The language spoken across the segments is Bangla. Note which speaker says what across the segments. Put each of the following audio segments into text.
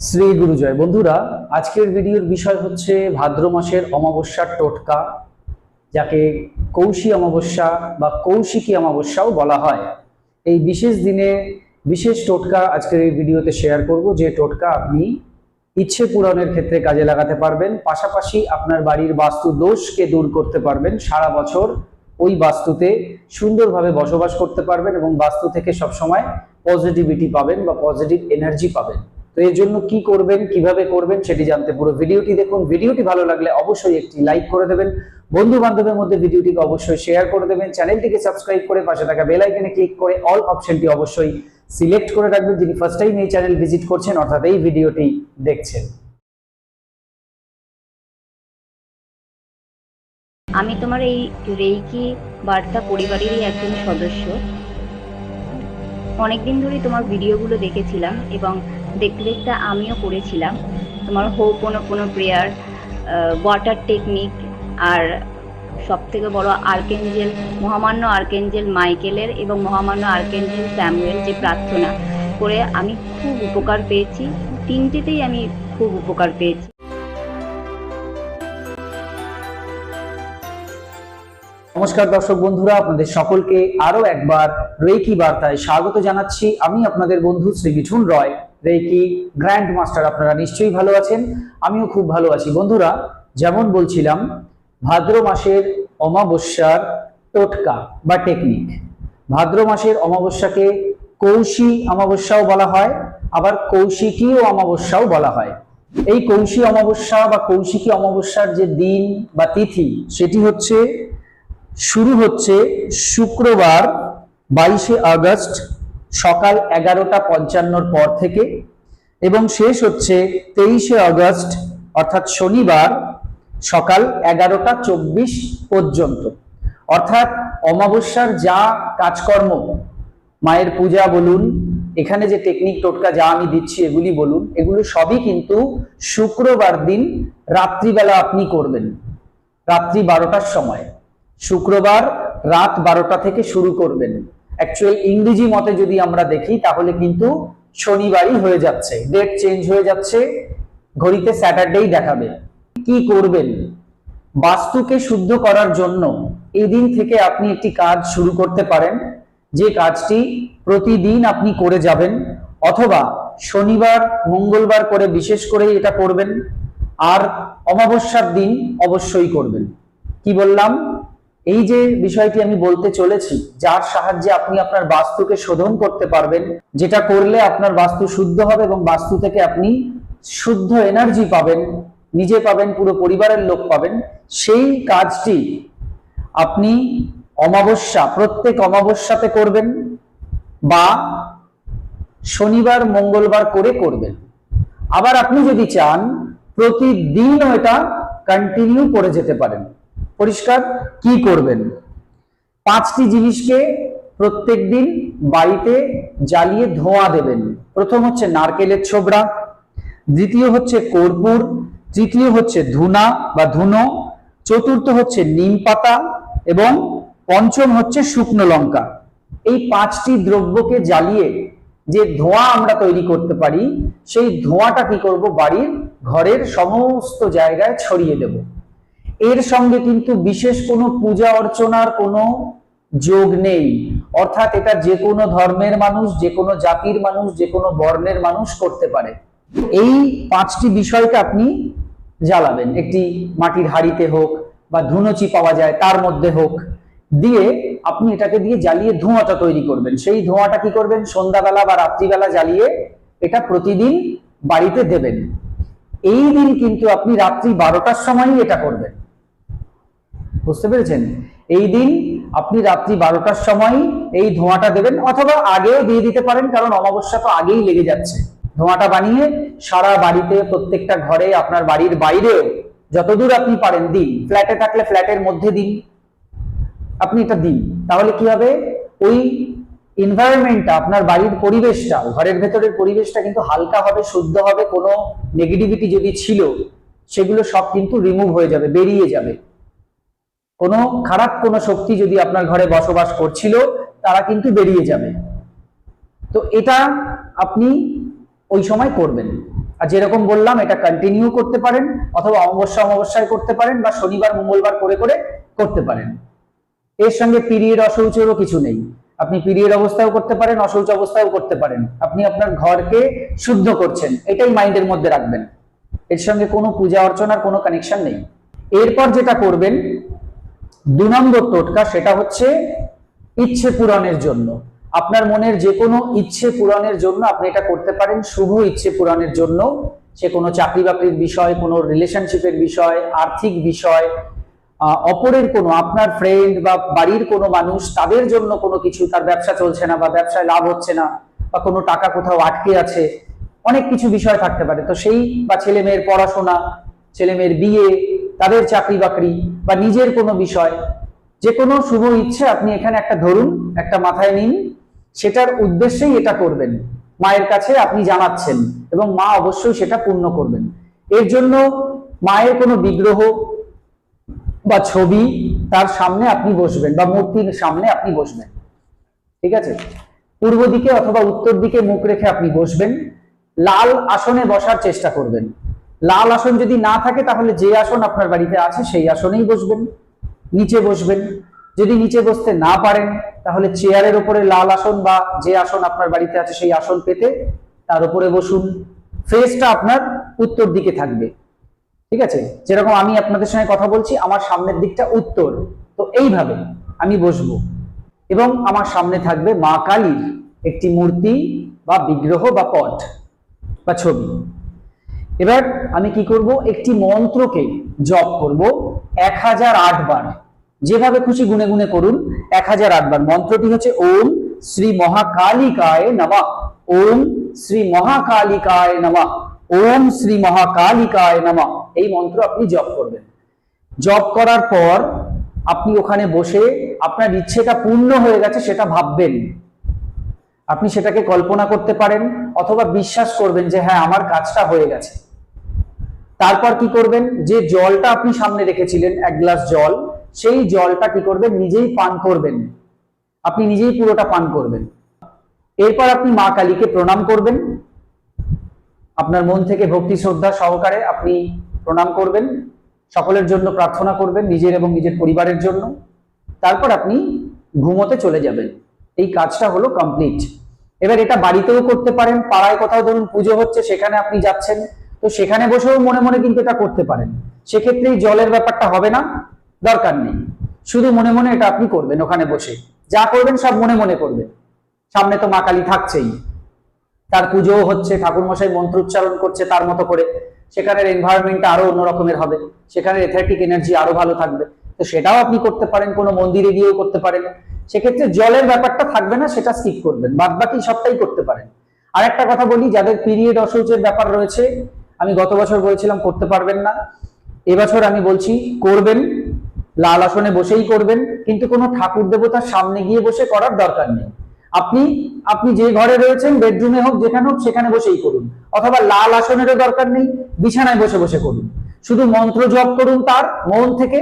Speaker 1: শ্রী গুরুজয়। বন্ধুরা, আজকের ভিডিওর বিষয় হচ্ছে ভাদ্র মাসের অমাবস্যার টোটকা, যাকে কৌশী অমাবস্যা বা কৌশিকী অমাবস্যাও বলা হয়। এই বিশেষ দিনে বিশেষ টোটকা আজকের এই ভিডিওতে শেয়ার করব, যে টোটকা আপনি ইচ্ছে পূরণের ক্ষেত্রে কাজে লাগাতে পারবেন, পাশাপাশি আপনার বাড়ির বাস্তু দোষকে দূর করতে পারবেন, সারা বছর ওই বাস্তুতে সুন্দরভাবে বসবাস করতে পারবেন এবং বাস্তু থেকে সবসময় পজিটিভিটি পাবেন বা পজিটিভ এনার্জি পাবেন। তো এর জন্য কি করবেন, কীভাবে করবেন সেটি জানতে পুরো ভিডিওটি দেখুন। ভিডিওটি ভালো লাগলে অবশ্যই একটি লাইক করে দেবেন। বন্ধু বান্ধবের মধ্যে ভিডিওটিকে অবশ্যই শেয়ার করে দেবেন। চ্যানেলটিকে সাবস্ক্রাইব করে পাশে থাকা বেল আইকনে ক্লিক করে অল অপশনটি অবশ্যই সিলেক্ট করে রাখবেন। যিনি ফার্স্ট টাইম এই চ্যানেল ভিজিট করছেন, অর্থাৎ এই ভিডিওটি দেখছেন।
Speaker 2: আমি তোমার এই রেইকি বার্তা পরিবারেরই একজন সদস্য। অনেকদিন ধরেই তোমার ভিডিওগুলো দেখেছিলাম এবং দেখতে দেখতে আমিও করেছিলাম। তোমার হৌপনপনো প্রেয়ার ওয়াটার টেকনিক আর সব থেকে বড় আর্কেঞ্জেল মহামান্য আর্কেঞ্জেল মাইকেলের এবং মহামান্য আর্কেঞ্জেল স্যামুয়েল যে প্রার্থনা করে আমি খুব উপকার পেয়েছি। তিনটেতেই আমি খুব উপকার পেয়েছি।
Speaker 1: নমস্কার দর্শক বন্ধুরা, আপনাদের সকলকে আরও একবার রেকি বার্তায় স্বাগত জানাচ্ছি। আমি আপনাদের বন্ধু Shri Mithun Roy. Reiki grand master আপনারা নিশ্চয়ই ভালো আছেন। আমিও খুব ভালো আছি। বন্ধুরা, যেমন বলছিলাম, ভাদ্র মাসের অমাবস্যার টোটকা বা টেকনিক ভাদ্র মাসের অমাবস্যাকে কৌশী অমাবস্যাও বলা হয়, আবার কৌশিকীয় অমাবস্যাও বলা হয়। এই কৌশী অমাবস্যা বা কৌশিকী অমাবস্যার যে দিন বা তিথি, সেটি হচ্ছে, শুরু হচ্ছে শুক্রবার বাইশে আগস্ট সকাল এগারোটা পঞ্চান্নর পর থেকে এবং শেষ হচ্ছে তেইশে আগস্ট, অর্থাৎ শনিবার, সকাল এগারোটা চব্বিশ পর্যন্ত। অর্থাৎ অমাবস্যার যা কাজকর্ম, মায়ের পূজা বলুন, এখানে যে টেকনিক টোটকা যা আমি দিচ্ছি এগুলি বলুন, এগুলো সবই কিন্তু শুক্রবার দিন রাত্রিবেলা আপনি করবেন। রাত্রি বারোটার সময়। শুক্রবার রাত বারোটা থেকে শুরু করবেন। অ্যাকচুয়াল ইংরেজি মতে যদি আমরা দেখি, তাহলে কিন্তু শনিবারই হয়ে যাচ্ছে। ডেট চেঞ্জ হয়ে যাচ্ছে। ঘড়িতে স্যাটারডেই দেখাবে। কি করবেন? বাস্তুকে শুদ্ধ করার জন্য এই দিন থেকে আপনি একটি কাজ শুরু করতে পারেন। যে কাজটি প্রতিদিন আপনি করে যাবেন, অথবা শনিবার, মঙ্গলবার করে বিশেষ করে এটা করবেন। আর অমাবস্যার দিন অবশ্যই করবেন। কি বললাম? এই যে বিষয়টি আমি বলতে চলেছি, যার সাহায্যে আপনি আপনার বাস্তুকে শোধন করতে পারবেন, যেটা করলে আপনার বাস্তু শুদ্ধ হবে এবং বাস্তু থেকে আপনি শুদ্ধ এনার্জি পাবেন, নিজে পাবেন, পুরো পরিবারের লোক পাবেন। সেই কাজটি আপনি অমাবস্যা, প্রত্যেক অমাবস্যাতে করবেন বা শনিবার, মঙ্গলবার করে করবেন। আবার আপনি যদি চান, প্রতিদিনও এটা কন্টিনিউ করে যেতে পারেন। পরিষ্কার, কি করবেন? পাঁচটি জিনিসকে প্রত্যেক দিন বাড়িতে জ্বালিয়ে ধোঁয়া দেবেন। প্রথম হচ্ছে নারকেলের ছোবড়া, দ্বিতীয় হচ্ছে কর্পূর, তৃতীয় হচ্ছে ধুনা বা ধুনো, চতুর্থ হচ্ছে নিম পাতা এবং পঞ্চম হচ্ছে শুকনো লঙ্কা। এই পাঁচটি দ্রব্যকে জ্বালিয়ে যে ধোঁয়া আমরা তৈরি করতে পারি, সেই ধোঁয়াটা কি করব? বাড়ির ঘরের সমস্ত জায়গায় ছড়িয়ে দেব। এর সঙ্গে কিন্তু বিশেষ কোনো পূজা অর্চনার কোনো যোগ নেই। অর্থাৎ এটা যে কোনো ধর্মের মানুষ, যে কোনো জাতির মানুষ, যে কোনো বর্ণের মানুষ করতে পারে। এই পাঁচটি বিষয়কে আপনি জ্বালাবেন। একটি মাটির হাড়িতে হোক বা ধুনুচি পাওয়া যায়, তার মধ্যে হোক। দিয়ে আপনি এটাকে দিয়ে জ্বালিয়ে ধোঁয়াটা তৈরি করবেন। সেই ধোঁয়াটা কি করবেন? সন্ধ্যাবেলা বা রাত্রিবেলা জ্বালিয়ে এটা প্রতিদিন বাড়িতে দেবেন। এই দিন কিন্তু আপনি রাত্রি বারোটার সময়ই এটা করবেন। বুঝতে পেরেছেন? এই দিন আপনি রাত্রি বারোটার সময় এই ধোঁয়াটা দেবেন, অথবা আগেও দিয়ে দিতে পারেন, কারণ অমাবস্যা তো আগেই লেগে যাচ্ছে। ধোঁয়াটা বানিয়ে সারা বাড়িতে, প্রত্যেকটা ঘরে, আপনার বাড়ির বাইরেও যতদূর আপনি পারেন দিন। ফ্ল্যাটে থাকলে ফ্ল্যাটের মধ্যে দিন। আপনি এটা দিন। তাহলে কি হবে? ওই এনভায়রনমেন্টটা আপনার বাড়ির পরিবেশটা, ঘরের ভেতরের পরিবেশটা কিন্তু হালকা হবে, শুদ্ধ হবে, কোনো নেগেটিভিটি যদি ছিল, সেগুলো সব কিন্তু রিমুভ হয়ে যাবে, বেরিয়ে যাবে। কোনো খারাপ কোনো শক্তি যদি আপনার ঘরে বসবাস করছিল, তারা কিন্তু বেরিয়ে যাবে। তো এটা আপনি ওই সময় করবেন। আর যেরকম বললাম, এটা কন্টিনিউ করতে পারেন, অথবা অমাবস্যা অমাবস্যায় করতে পারেন, বা শনিবার, মঙ্গলবার করে করে করতে পারেন। এর সঙ্গে পিরিয়ড অশৌচেরও কিছু নেই। আপনি পিরিয়ড অবস্থায়ও করতে পারেন অশৌচ অবস্থায়ও করতে পারেন। আপনি আপনার ঘরকে শুদ্ধ করছেন, এটাই মাইন্ডের মধ্যে রাখবেন। এর সঙ্গে কোনো পূজা অর্চনার কোনো কানেকশন নেই। এরপর যেটা করবেন দু নম্বর টোটকা সেটা হচ্ছে ইচ্ছে পূরণের জন্য। আপনার মনের যে কোনো ইচ্ছে পূরণের জন্য আপনি এটা করতে পারেন, শুভ ইচ্ছে পূরণের জন্য। সে কোনো চাকরি বাকরির বিষয়, কোনো রিলেশনশিপের বিষয়, আর্থিক বিষয় অপরের কোনো, আপনার ফ্রেন্ড বা বাড়ির কোনো মানুষ, তাদের জন্য কোনো কিছু, তার ব্যবসা চলছে না বা ব্যবসায় লাভ হচ্ছে না বা কোনো টাকা কোথাও আটকে আছে, অনেক কিছু বিষয় থাকতে পারে। তো সেই বা ছেলে মেয়ের পড়াশোনা ছেলে মেয়ের বিয়ে তাদের চাকরি বাকরি বা নিজের কোনো বিষয়, যে কোনো শুভ ইচ্ছে আপনি এখানে একটা ধরুন, একটা মাথায় নিন, সেটার উদ্দেশ্যেই এটা করবেন। মায়ের কাছে আপনি জানাচ্ছেন এবং মা অবশ্যই সেটা পূর্ণ করবেন। এর জন্য মায়ের কোনো বিগ্রহ বা ছবি তার সামনে আপনি বসবেন বা মূর্তির সামনে আপনি বসবেন। ঠিক আছে? পূর্ব দিকে অথবা উত্তর দিকে মুখ রেখে আপনি বসবেন। লাল আসনে বসার চেষ্টা করবেন। লাল আসন যদি না থাকে, তাহলে যে আসন আপনার বাড়িতে আছে, সেই আসনেই বসবেন। নিচে বসবেন। যদি নিচে বসতে না পারেন, তাহলে চেয়ারের উপরে লাল আসন বা যে আসন আপনার বাড়িতে আছে, সেই আসন পেতে তার উপরে বসুন। ফেসটা আপনার উত্তর দিকে থাকবে। ঠিক আছে? যেরকম আমি আপনাদের সঙ্গে কথা বলছি, আমার সামনের দিকটা উত্তর। তো এইভাবে আমি বসবো। এবং আমার সামনে থাকবে মা কালীর একটি মূর্তি বা বিগ্রহ বা পট বা ছবি। এবার আমি কি করব? একটি মন্ত্রকে জপ করব। এক হাজার আট বার। যেভাবে খুশি গুনে গুনে করুন এক হাজার আট বার। মন্ত্রটি হচ্ছে, ওম শ্রী মহাকালিকায় নমা। ওম শ্রী মহাকালিকায় নমা। ওম শ্রী মহাকালিকায় নমা। এই মন্ত্র আপনি জপ করবেন। জপ করার পর আপনি ওখানে বসে আপনার ইচ্ছেটা পূর্ণ হয়ে গেছে সেটা ভাববেন। আপনি সেটাকে কল্পনা করতে পারেন অথবা বিশ্বাস করবেন যে হ্যাঁ আমার কাজটা হয়ে গেছে। তারপর কি করবেন? যে জলটা আপনি সামনে রেখেছিলেন, এক গ্লাস জল, সেই জলটা কি করবেন? নিজেই পান করবেন। আপনি নিজেই পুরোটা পান করবেন। এরপর আপনি মা কালীকে প্রণাম করবেন। আপনার মন থেকে ভক্তি, শ্রদ্ধা সহকারে আপনি প্রণাম করবেন। সকলের জন্য প্রার্থনা করবেন, নিজের এবং নিজের পরিবারের জন্য। তারপর আপনি ঘুমোতে চলে যাবেন। এই কাজটা হলো কমপ্লিট এবার এটা বাড়িতেও করতে পারেন, পাড়ায় কোথাও ধরুন পুজো হচ্ছে, সেখানে আপনি যাচ্ছেন। তো সেখানে বসেও মনে মনে কিন্তু এটা করতে পারেন। সেক্ষেত্রে জলের ব্যাপারটা হবে না, দরকার নেই। শুধু মনে মনে এটা আপনি করবেন ওখানে বসে। যা করবেন সব মনে মনে করবেন। সামনে তো মা কালী থাকছেই। তার পুজোও হচ্ছে ঠাকুর মশাই মন্ত্র উচ্চারণ করছে তার মতো করে। সেখানের এনভায়রনমেন্টটা আরও অন্যরকমের হবে। সেখানে এথারেটিক এনার্জি আরও ভালো থাকবে। তো সেটাও আপনি করতে পারেন, কোনো মন্দিরে গিয়েও করতে পারেন। সেক্ষেত্রে জলের ব্যাপারটা থাকবে না, সেটা স্কিপ করবেন। বাদ বাকি সবটাই করতে পারেন। আর একটা কথা বলি, যাদের পিরিয়ড অশৌচের ব্যাপার রয়েছে আমি গত বছর বলেছিলাম করতে পারবেন না। এবছর আমি বলছি করবেন, লাল আসনে বসেই করবেন, কিন্তু কোনো ঠাকুর দেবতার সামনে গিয়ে বসে করার দরকার নেই। আপনি আপনি যে ঘরে রয়েছেন, বেডরুমে হোক, যেখানে হোক, সেখানে বসেই করুন। অথবা লাল আসনেরও দরকার নেই, বিছানায় বসে বসে করুন। শুধু মন্ত্র জপ করুন তার মন থেকে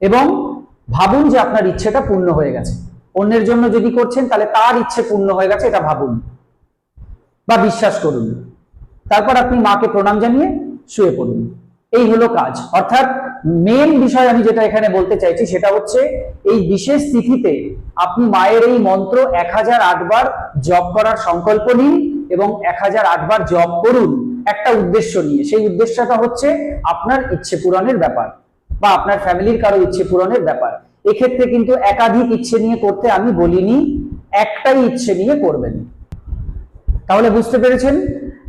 Speaker 1: এবং ভাবুন যে আপনার ইচ্ছেটা পূর্ণ হয়ে গেছে। অন্যের জন্য যদি করছেন, তাহলে তার ইচ্ছে পূর্ণ হয়ে গেছে, এটা ভাবুন। বা বিশ্বাস করুন। তারপর আপনি মাকে প্রণাম জানিয়ে শুয়ে পড়ুন। এই হলো কাজ। অর্থাৎ মেন বিষয় আমি যেটা এখানে বলতে চাইছি সেটা হচ্ছে এই বিশেষ তিথিতে আপনি মায়ের এই মন্ত্র এক হাজার আটবার জপ করার সংকল্প নিন এবং এক হাজার আটবার জপ করুন একটা উদ্দেশ্য নিয়ে। সেই উদ্দেশ্যটা হচ্ছে আপনার ইচ্ছে পূরণের ব্যাপার বা আপনার ফ্যামিলির কারও ইচ্ছে পূরণের ব্যাপার। এক্ষেত্রে কিন্তু একাধিক ইচ্ছে নিয়ে করতে আমি বলিনি, একটাই ইচ্ছে নিয়ে করবেন। তাহলে বুঝতে পেরেছেন?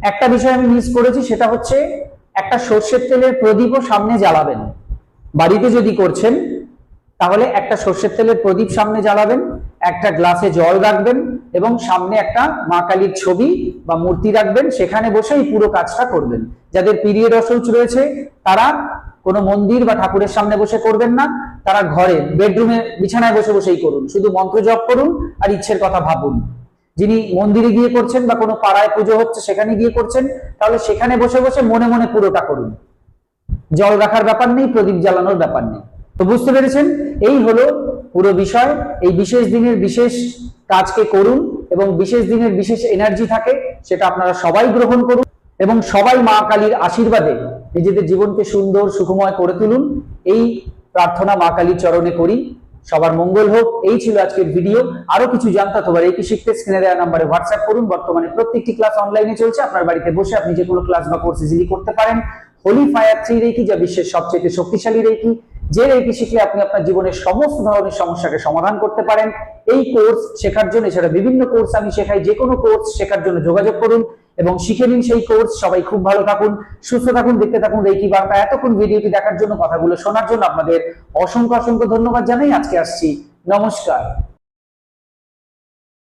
Speaker 1: একটা বিষয় আমি মিস করেছি, সেটা হচ্ছে একটা সর্ষের তেলের প্রদীপও সামনে জ্বালাবেন। বাড়িতে যদি করছেন, তাহলে একটা সর্ষের তেলের প্রদীপ সামনে জ্বালাবেন, একটা গ্লাসে জল রাখবেন এবং সামনে একটা মা কালীর ছবি বা মূর্তি রাখবেন, সেখানে বসেই পুরো কাজটা করবেন। যাদের পিরিয়ড অসৌচ রয়েছে, তারা কোনো মন্দির বা ঠাকুরের সামনে বসে করবেন না, তারা ঘরে, বেডরুমে, বিছানায় বসে বসেই করুন। শুধু মন্ত্র জপ করুন আর ইচ্ছের কথা ভাবুন। যিনি মন্দিরে গিয়ে করছেন বা কোনো পাড়ায় পুজো হচ্ছে, সেখানে গিয়ে করছেন, তাহলে সেখানে বসে বসে মনে মনে পুরোটা করুন। জল রাখার ব্যাপার নেই, প্রদীপ জ্বালানোর ব্যাপার নেই। তো বুঝতে পেরেছেন? এই হলো পুরো বিষয়। এই বিশেষ দিনের বিশেষ কাজকে করুন এবং বিশেষ দিনের বিশেষ এনার্জি থাকে, সেটা আপনারা সবাই গ্রহণ করুন এবং সবাই মা কালীর আশীর্বাদে নিজেদের জীবনকে সুন্দর, সুখময় করে তুলুন। এই প্রার্থনা মা কালীর চরণে করি। সবার মঙ্গল হোক। এই ছিল আজকের ভিডিও। আরও কিছু জানতে অথবা কি শিখতে স্ক্রিনে দেওয়া নাম্বারে হোয়াটসঅ্যাপ করুন। বর্তমানে প্রত্যেকটি ক্লাস অনলাইনে চলছে। আপনার বাড়িতে বসে আপনি যে কোনো ক্লাস বা কোর্স ইজিলি করতে পারেন। হোলি ফায়ার থ্রি রেকি যা বিশ্বের সবচেয়ে শক্তিশালী রেকি যে রেকি শিখলে আপনি আপনার জীবনের সমস্ত ধরনের সমস্যাকে সমাধান করতে পারেন। এই কোর্স শেখার জন্য, এছাড়া বিভিন্ন কোর্স আমি শেখাই। যে কোনো কোর্স শেখার জন্য যোগাযোগ করুন। এবং শিখে নিন সেই কোর্স সবাই খুব ভালো থাকুন, সুস্থ থাকুন, দেখতে থাকুন রেকি বার্তা। এতক্ষণ ভিডিওটি দেখার জন্য, কথাগুলো শোনার জন্য আপনাদের অসংখ্য অসংখ্য ধন্যবাদ জানাই। আজকে আসছি। নমস্কার।